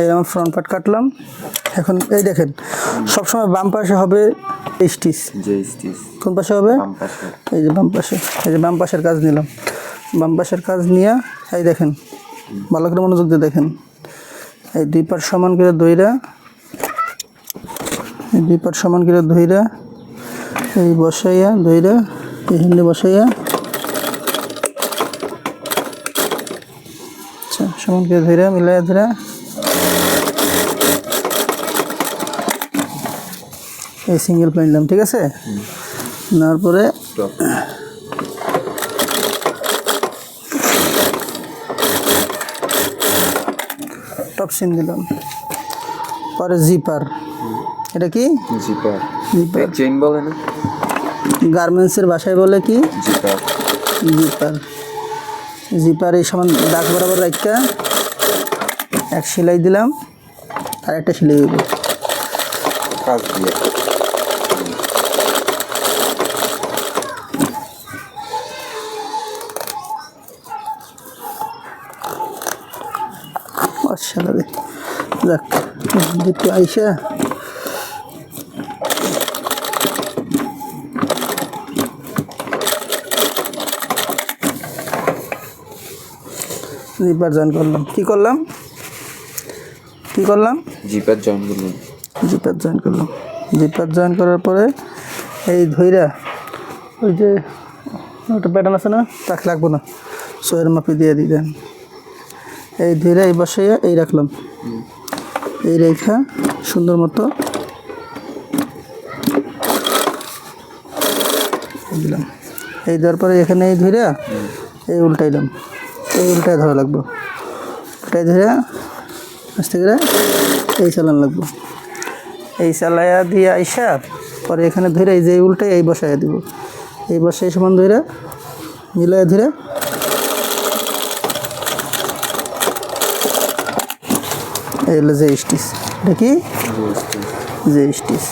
এই আমার front part কাটলাম। এখন এই দেখেন সবসময় বাম পাশে হবে স্টিচ। কোন পাশে হবে? এই যে বাম পাশে এই যে বাম পাশের কাজ নিলাম। বাম পাশের কাজ নিয়ে এই দেখেন ভালো করে মনোযোগ দিয়ে দেখেন। এই দুই পাট সমান করে দইরা এই দুই পাট সমান করে ধইরা এই বসাইয়া দইরা এই হিন্দি বসাইয়া আচ্ছা সমান করে ধইরা মিলাইয়া ধরা এই সিঙ্গেল প্লেন নিলাম ঠিক আছে? নেওয়ার পরে টপ সিন দিলাম। পরে জিপার এটা কি? জিপার জিপার চেইন বলে না? গার্মেন্টসের বাসায় বলে কি? জিপার জিপার জিপার এই সমান দাগ বরাবর রাখা। এক সেলাই দিলাম আর একটা সেলাই দিব। কাজ দিয়ে। অসাধারে যাক একটু আইসা। জিপার জয়েন করলাম। কি করলাম? কি করলাম? জিপার জয়েন করলেন জিপার জয়েন করলাম। জিপার জয়েন করার পরে এই ধইরা ওই যে একটা প্যাটার্ন আছে না? তাকে লাগবো না। সোয়ের মাপি দিয়ে দিলেন এই ধইরা এই বসাইয়া এই রাখলাম। এই রেখা সুন্দর মতো দিলাম। এই দেওয়ার পরে এখানে এই ধইরা এই উল্টাইলাম এই উল্টায় ধরা লাগবো। উল্টাই ধরে আস্তে করে এই চালান লাগবো। এই চালাইয়া দিয়ে আইসা পরে এখানে ধরে এই যে উল্টে এই বসাইয়া দিব। এই বসাই সমান ধরে মিলাই ধরে এই হলো যে স্টিচ এটা কি? যে স্টিচ।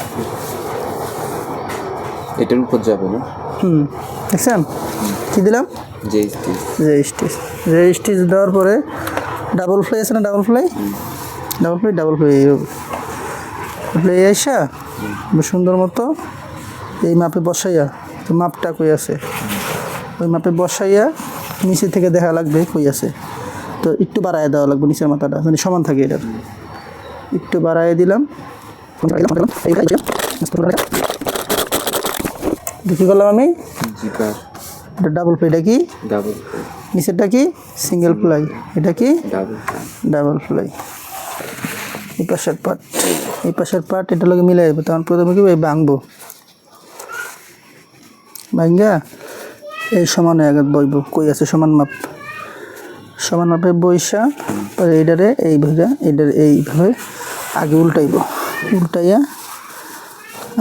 এটার উপর যাবে না? হুম দেখছেন? কি দিলাম? যে স্টিচ। যে স্টিচ। যে স্টিচ দেওয়ার পরে ডাবল ফ্লাই আছে না double fly double fly double fly fly আইসা? সুন্দর মতো এই মাপে বসাইয়া তো মাপটা কই আছে? ওই মাপে বসাইয়া নিচে থেকে দেখা লাগবে কই আছে। তো একটু বাড়ায় দেওয়া লাগবে নিচের মাথাটা মানে সমান থাকে এটার। একটু বাড়ায় দিলাম। কি করলাম আমি? এটা ডাবল ফ্লাইটা কি? ডাবল নিচেরটা কি? সিঙ্গেল ফ্লাই এটা কি? ডাবল ফ্লাই এই পাশের পার্ট এই পাশের পার্ট এটা লোকে মিলাই যাবে তখন প্রথমে কি ভাঙবো। ভাঙ্গা এই সমান আগে বইব। কই আছে সমান মাপ? সমান মাপে বইসা পরে এইটারে এই ভেজা এইটার এইভাবে আগে উল্টাইব। উল্টাইয়া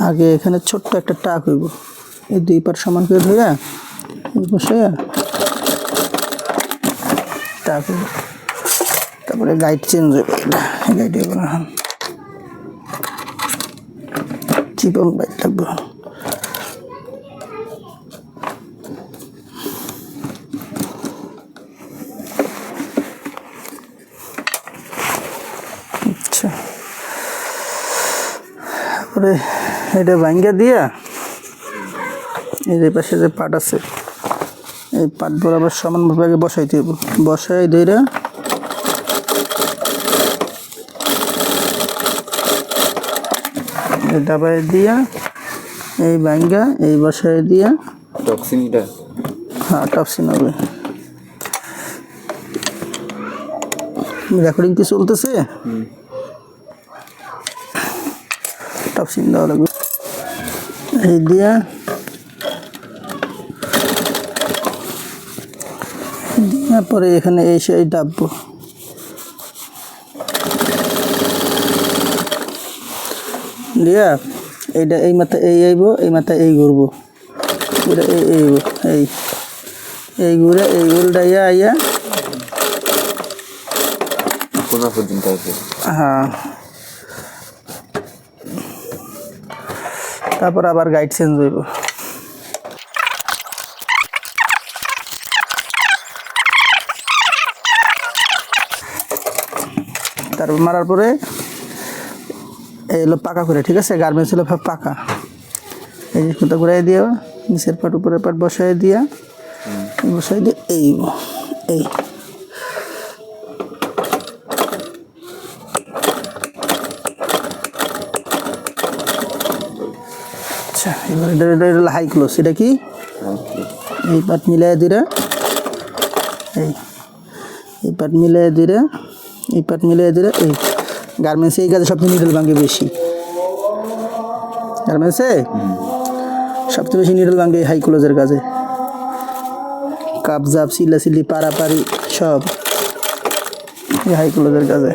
আগে এখানে ছোট্ট একটা টাক হইব। এই দুই পার সমান করে ধরে বসাইয়া টাক হইব। তারপরে গাইড চেঞ্জ হয়ে গেল গাইড হয়ে গেল চিপন গাইড লাগবে। তারপরে এটা ভাঙ্গা দিয়া এই যে পাশে যে পাট আছে এই পাট বরাবর সমানভাবে আগে বসাইতে হবে বসাই এই ডাবায় দিয়া এই ভাঙ্গা এই বসায় দিয়া। টক্সিনটা? হ্যাঁ টপসিন হবে। রেকর্ডিং কি চলতেছে? টপসিন দেওয়া লাগবে এই দিয়া দিয়া পরে এখানে এসে এই ডাববো দিয়া এইটা এই মাথা এই আইব এই মাথা এই ঘুরবো এটা এই এই এই এই ঘুরে এই উল্টাইয়া আইয়া কোনা পর্যন্ত আছে হ্যাঁ তারপর আবার গাইড চেঞ্জ হইব। তারপর মারার পরে এই হলো পাকা করে ঠিক আছে? গার্মেন্টস হলো পাকা। এই সুতা ঘুরাই দিয়ে নিচের পাট উপরের পাট বসাই দিয়া বসাই দিয়ে এই এই। আচ্ছা এবার এটা এটা হলো হাই ক্লোজ এটা কি? এই পাট মিলাই দিলে এই এই পাট মিলাই দিলে এই পাট মিলাই দিলে এই গার্মেন্টসে এই কাজে সবচেয়ে নিডল ভাঙে বেশি। গার্মেন্টসে সবচেয়ে বেশি নিডল ভাঙে হাই ক্লোজের কাজে। কাপ, জাপ, সিলা, সিলি, পারাপারি, সব। এই হাই ক্লোজের কাজে।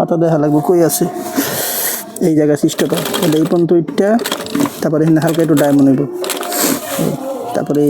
মাথা দেখা লাগবে, কই আছে? এই জায়গা সিস্টেমটা তাহলে এই পর্যন্ত ইটটা, তারপরে এখানে হালকা একটু ডায়মন্ড হইব। তারপরে